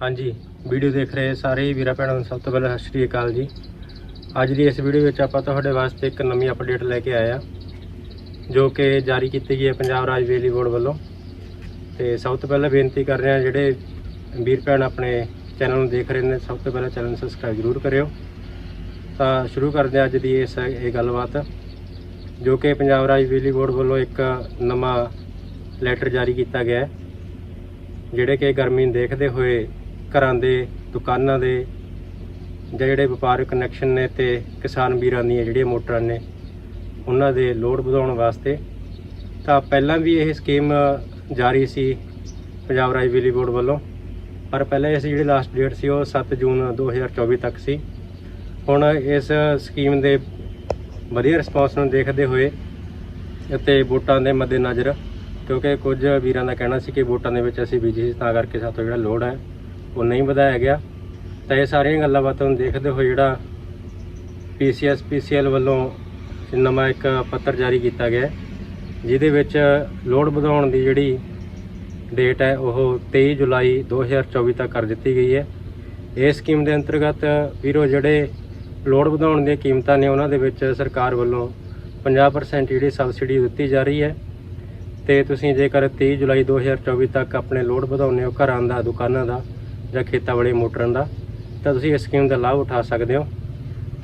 ਹਾਂਜੀ, ਵੀਡੀਓ ਦੇਖ ਰਹੇ ਸਾਰੇ ਹੀ ਵੀਰਾਂ ਭੈਣਾਂ ਨੂੰ ਸਭ ਤੋਂ ਪਹਿਲਾਂ ਸਤਿ ਸ਼੍ਰੀ ਅਕਾਲ ਜੀ। ਅੱਜ ਦੀ ਇਸ ਵੀਡੀਓ ਵਿੱਚ ਆਪਾਂ ਤੁਹਾਡੇ ਵਾਸਤੇ ਇੱਕ ਨਵੀਂ ਅਪਡੇਟ ਲੈ ਕੇ ਆਏ ਆ, ਜੋ ਕਿ ਜਾਰੀ ਕੀਤੀ ਗਈ ਹੈ ਪੰਜਾਬ ਰਾਜ ਬਿਜਲੀ ਬੋਰਡ ਵੱਲੋਂ। ਤੇ ਸਭ ਤੋਂ ਪਹਿਲਾਂ ਬੇਨਤੀ ਕਰ ਰਹੇ ਹਾਂ, ਜਿਹੜੇ ਵੀਰ ਭੈਣ ਆਪਣੇ ਚੈਨਲ ਨੂੰ ਦੇਖ ਰਹੇ ਨੇ, ਸਭ ਤੋਂ ਪਹਿਲਾਂ ਚੈਨਲ ਨੂੰ ਸਬਸਕ੍ਰਾਈਬ ਜ਼ਰੂਰ ਕਰਿਓ। ਤਾਂ ਸ਼ੁਰੂ ਕਰਦੇ ਹਾਂ ਅੱਜ ਦੀ ਇਸ, ਇਹ ਗੱਲਬਾਤ, ਜੋ ਕਿ ਪੰਜਾਬ ਰਾਜ ਬਿਜਲੀ ਬੋਰਡ ਵੱਲੋਂ ਇੱਕ ਨਵਾਂ ਲੈਟਰ ਜਾਰੀ ਕੀਤਾ ਗਿਆ ਹੈ, ਜਿਹੜੇ ਕਿ ਗਰਮੀ ਨੂੰ ਦੇਖਦੇ ਹੋਏ ਘਰਾਂ ਦੇ, ਦੁਕਾਨਾਂ ਦੇ ਜਾਂ ਜਿਹੜੇ ਵਪਾਰਕ ਕਨੈਕਸ਼ਨ ਨੇ ਤੇ ਕਿਸਾਨ ਵੀਰਾਂ ਦੀਆਂ ਜਿਹੜੀਆਂ ਮੋਟਰਾਂ ਨੇ, ਉਹਨਾਂ ਦੇ ਲੋਡ ਵਧਾਉਣ ਵਾਸਤੇ ਤਾਂ ਪਹਿਲਾਂ ਵੀ ਇਹ ਸਕੀਮ ਜਾਰੀ ਸੀ ਪੰਜਾਬ ਰਾਜ ਬਿਜਲੀ ਬੋਰਡ ਵੱਲੋਂ, ਪਰ ਪਹਿਲਾਂ ਇਸ ਜਿਹੜੀ ਲਾਸਟ ਡੇਟ ਸੀ ਉਹ 7 ਜੂਨ 2024 ਤੱਕ ਸੀ। ਹੁਣ ਇਸ ਸਕੀਮ ਦੇ ਵਧੀਆ ਰਿਸਪਾਂਸ ਨੂੰ ਦੇਖਦੇ ਹੋਏ ਅਤੇ ਵੋਟਾਂ ਦੇ ਮੱਦੇਨਜ਼ਰ, ਕਿਉਂਕਿ ਕੁਝ ਵੀਰਾਂ ਦਾ ਕਹਿਣਾ ਸੀ ਕਿ ਵੋਟਾਂ ਦੇ ਵਿੱਚ ਅਸੀਂ ਬਿਜ਼ੀ ਸੀ ਤਾਂ ਕਰਕੇ ਸਾਤੋਂ ਜਿਹੜਾ ਲੋਡ ਹੈ ਉਹ ਨਹੀਂ ਵਧਾਇਆ ਗਿਆ। ਤਾਂ ਇਹ ਸਾਰੀਆਂ ਗੱਲਾਂ ਬਾਤਾਂ ਨੂੰ ਦੇਖਦੇ ਹੋਏ ਜਿਹੜਾ ਪੀਸੀਐਸ ਪੀਸੀਐਲ ਵੱਲੋਂ ਨਵਾਂ ਇੱਕ ਪੱਤਰ ਜਾਰੀ ਕੀਤਾ ਗਿਆ ਜਿਹਦੇ ਵਿੱਚ ਲੋਡ ਵਧਾਉਣ ਦੀ ਜਿਹੜੀ ਡੇਟ ਹੈ, ਉਹ 23 ਜੁਲਾਈ 2024 ਤੱਕ ਕਰ ਦਿੱਤੀ ਗਈ ਹੈ। ਇਸ ਸਕੀਮ ਦੇ ਅੰਤਰਗਤ ਵੀਰੋ, ਜਿਹੜੇ ਲੋਡ ਵਧਾਉਣ ਦੀਆਂ ਕੀਮਤਾਂ ਨੇ, ਉਹਨਾਂ ਦੇ ਵਿੱਚ ਸਰਕਾਰ ਵੱਲੋਂ 50% ਜਿਹੜੀ ਸਬਸਿਡੀ ਦਿੱਤੀ ਜਾ ਰਹੀ ਹੈ। ਤੇ ਤੁਸੀਂ ਜੇਕਰ 23 ਜੁਲਾਈ 2024 ਤੱਕ ਆਪਣੇ ਲੋਡ ਵਧਾਉਂਦੇ ਹੋ ਘਰਾਂ ਦਾ, ਦੁਕਾਨਾਂ ਦਾ ਜਾਂ ਖੇਤਾਂ ਵਾਲੇ ਮੋਟਰਾਂ ਦਾ, ਤਾਂ ਤੁਸੀਂ ਇਸ ਸਕੀਮ ਦਾ ਲਾਭ ਉਠਾ ਸਕਦੇ ਹੋ।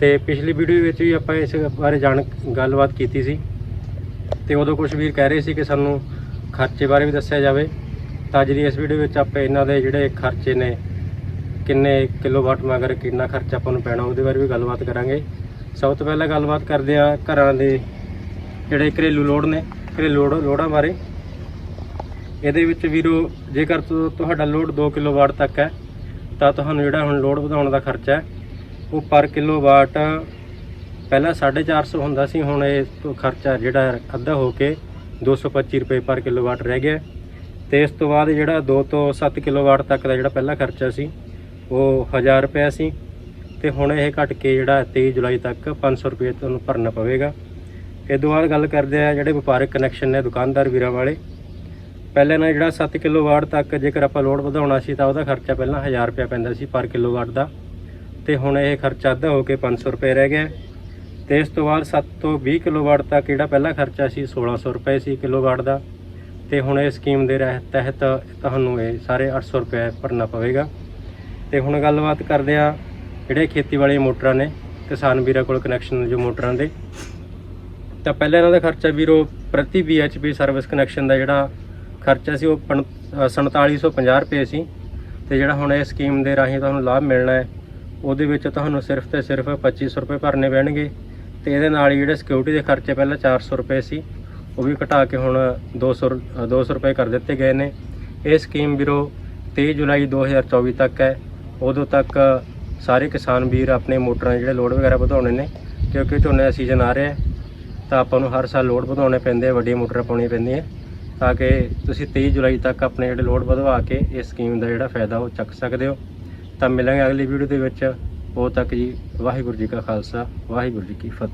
ਤੇ ਪਿਛਲੀ ਵੀਡੀਓ ਵਿੱਚ ਵੀ ਆਪਾਂ ਇਸ ਬਾਰੇ ਜਾਣ, ਗੱਲਬਾਤ ਕੀਤੀ ਸੀ। ਤੇ ਉਦੋਂ ਕੁਝ ਵੀਰ ਕਹਿ ਰਹੇ ਸੀ ਕਿ ਸਾਨੂੰ ਖਰਚੇ ਬਾਰੇ ਵੀ ਦੱਸਿਆ ਜਾਵੇ। ਤਾਂ ਅੱਜ ਦੀ ਇਸ ਵੀਡੀਓ ਵਿੱਚ ਆਪਾਂ ਇਹਨਾਂ ਦੇ ਜਿਹੜੇ ਖਰਚੇ ਨੇ, ਕਿੰਨੇ ਕਿਲੋਵਾਟ ਮਗਰ ਕਿੰਨਾ ਖਰਚਾ ਆਪਾਂ ਨੂੰ ਪੈਣਾ, ਉਹਦੇ ਬਾਰੇ ਵੀ ਗੱਲਬਾਤ ਕਰਾਂਗੇ। ਸਭ ਤੋਂ ਪਹਿਲਾਂ ਗੱਲਬਾਤ ਕਰਦੇ ਆ ਘਰਾਂ ਦੇ ਜਿਹੜੇ ਘਰੇਲੂ ਲੋੜ ਨੇ, ਘਰੇਲੂ ਲੋਡ ਲੋੜਾਂ ਬਾਰੇ। ਇਹਦੇ ਵਿੱਚ ਵੀਰੋ, ਜੇਕਰ ਤੁ- ਤੁਹਾਡਾ ਲੋਡ 2 ਕਿਲੋਵਾਟ ਤੱਕ ਹੈ, ਤਾਂ ਤੁਹਾਨੂੰ ਜਿਹੜਾ ਹੁਣ ਲੋਡ ਵਧਾਉਣ ਦਾ ਖਰਚਾ ਹੈ, ਉਹ ਪਰ ਕਿਲੋਵਾਟ ਪਹਿਲਾਂ 450 ਹੁੰਦਾ ਸੀ, ਹੁਣ ਇਹ ਖਰਚਾ ਜਿਹੜਾ ਅੱਧਾ ਹੋ ਕੇ 225 ਰੁਪਏ ਪਰ ਕਿਲੋਵਾਟ ਰਹਿ ਗਿਆ ਤੇ ਇਸ ਤੋਂ ਬਾਅਦ ਜਿਹੜਾ 2 ਤੋਂ 7 ਕਿਲੋਵਾਟ ਤੱਕ ਦਾ ਜਿਹੜਾ ਪਹਿਲਾ ਖਰਚਾ ਸੀ, ਉਹ 1000 ਰੁਪਏ ਸੀ। ਤੇ ਹੁਣ ਇਹ ਘਟ ਕੇ ਜਿਹੜਾ 23 ਜੁਲਾਈ ਤੱਕ 500 ਰੁਪਏ ਤੁਹਾਨੂੰ ਭਰਨਾ ਪਵੇਗਾ। ਇਹ ਤੋਂ ਬਾਅਦ ਗੱਲ ਕਰਦੇ ਆ ਜਿਹੜੇ ਵਪਾਰਕ ਕਨੈਕਸ਼ਨ ਨੇ ਦੁਕਾਨਦਾਰ ਵੀਰਾਂ ਵਾਲੇ। ਪਹਿਲੇ ਨਾਲ ਜਿਹੜਾ 7 ਕਿਲੋਵਾਟ ਤੱਕ ਜੇਕਰ ਆਪਾਂ ਲੋਡ ਵਧਾਉਣਾ ਸੀ ਤਾਂ ਉਹਦਾ ਖਰਚਾ ਪਹਿਲਾਂ 1000 ਰੁਪਏ ਪੈਂਦਾ ਸੀ ਪਰ ਕਿਲੋਵਾਟ ਦਾ। ਤੇ ਹੁਣ ਇਹ ਖਰਚਾ ਅੱਧਾ ਹੋ ਕੇ 500 ਰੁਪਏ ਰਹਿ ਗਿਆ। ਤੇ ਇਸ ਤੋਂ ਬਾਅਦ 7 ਤੋਂ 20 ਕਿਲੋਵਾਟ ਤੱਕ ਜਿਹੜਾ ਪਹਿਲਾ ਖਰਚਾ ਸੀ 1600 ਰੁਪਏ ਸੀ ਕਿਲੋਵਾਟ ਦਾ। ਤੇ ਹੁਣ ਇਹ ਸਕੀਮ ਦੇ ਰਹਿ- ਤਹਿਤ ਤੁਹਾਨੂੰ ਇਹ ਸਾਰੇ 800 ਰੁਪਏ ਭਰਨਾ ਪਵੇਗਾ। ਤੇ ਹੁਣ ਗੱਲਬਾਤ ਕਰਦੇ ਆ ਜਿਹੜੇ ਖੇਤੀਬਾੜੀ ਮੋਟਰਾਂ ਨੇ, ਕਿਸਾਨ ਵੀਰਾਂ ਕੋਲ ਕਨੈਕਸ਼ਨ ਜੋ ਮੋਟਰਾਂ ਦੇ। ਤਾਂ ਪਹਿਲਾਂ ਇਹਨਾਂ ਦਾ ਖਰਚਾ ਵੀਰੋ ਪ੍ਰਤੀ BHP ਸਰਵਿਸ ਕਨੈਕਸ਼ਨ ਦਾ ਜਿਹੜਾ ਖਰਚਾ ਸੀ ਉਹ ਪਣ- ਅ, 4750 ਰੁਪਏ ਸੀ ਤੇ ਜਿਹੜਾ ਹੁਣ ਇਹ ਸਕੀਮ ਦੇ ਰਾਹੀਂ ਤੁਹਾਨੂੰ ਲਾਭ ਮਿਲਣਾ ਹੈ ਉਹਦੇ ਵਿੱਚ ਤੁਹਾਨੂੰ ਸਿਰਫ ਤੇ ਸਿਰਫ 2500 ਰੁਪਏ ਭਰਨੇ ਪੈਣਗੇ ਤੇ ਇਹਦੇ ਨਾਲ ਹੀ ਜਿਹੜੇ ਸਿਕਿਉਰਿਟੀ ਦੇ ਖਰਚੇ ਪਹਿਲਾਂ 400 ਰੁਪਏ ਸੀ ਉਹ ਵੀ ਘਟਾ ਕੇ ਹੁਣ 200 ਰ- ਅ, 200 ਰੁਪਏ ਕਰ ਦਿੱਤੇ ਗਏ ਨੇ। ਇਹ ਸਕੀਮ ਵੀਰੋ 23 ਜੁਲਾਈ 2024 ਤੱਕ ਹੈ। ਉਦੋਂ ਤੱਕ ਸਾਰੇ ਕਿਸਾਨ ਵੀਰ ਆਪਣੇ ਮੋਟਰਾਂ ਜਿਹੜੇ ਲੋਡ ਵਗੈਰਾ ਵਧਾਉਣੇ ਨੇ ਕਿਉਂਕਿ ਝੋਨੇ ਦਾ ਸੀਜ਼ਨ ਆ ਰਿਹਾ ਤਾਂ ਆਪਾਂ ਨੂੰ ਹਰ ਸਾਲ ਲੋਡ ਵਧਾਉਣੇ ਪੈਂਦੇ ਆ ਵੱਡੀਆਂ ਮੋਟਰਾਂ ਪਾਉਣੀਆਂ ਪੈਂਦੀਆਂ। ਤਾਂ ਕਿ ਤੁਸੀਂ 23 ਜੁਲਾਈ ਤੱਕ ਆਪਣੇ ਜਿਹੜੇ ਲੋਡ ਵਧਵਾ ਕੇ ਇਸ ਸਕੀਮ ਦਾ ਜਿਹੜਾ ਫਾਇਦਾ ਉਹ ਚੱਕ ਸਕਦੇ ਹੋ। ਤਾਂ ਮਿਲਾਂਗੇ ਅਗਲੀ ਵੀਡੀਓ ਦੇ ਵਿੱਚ। ਉਹ ਤੱਕ ਜੀ ਵਾਹਿਗੁਰੂ ਜੀ ਕਾ ਖਾਲਸਾ, ਵਾਹਿਗੁਰੂ ਜੀ ਕੀ ਫਤਿਹ।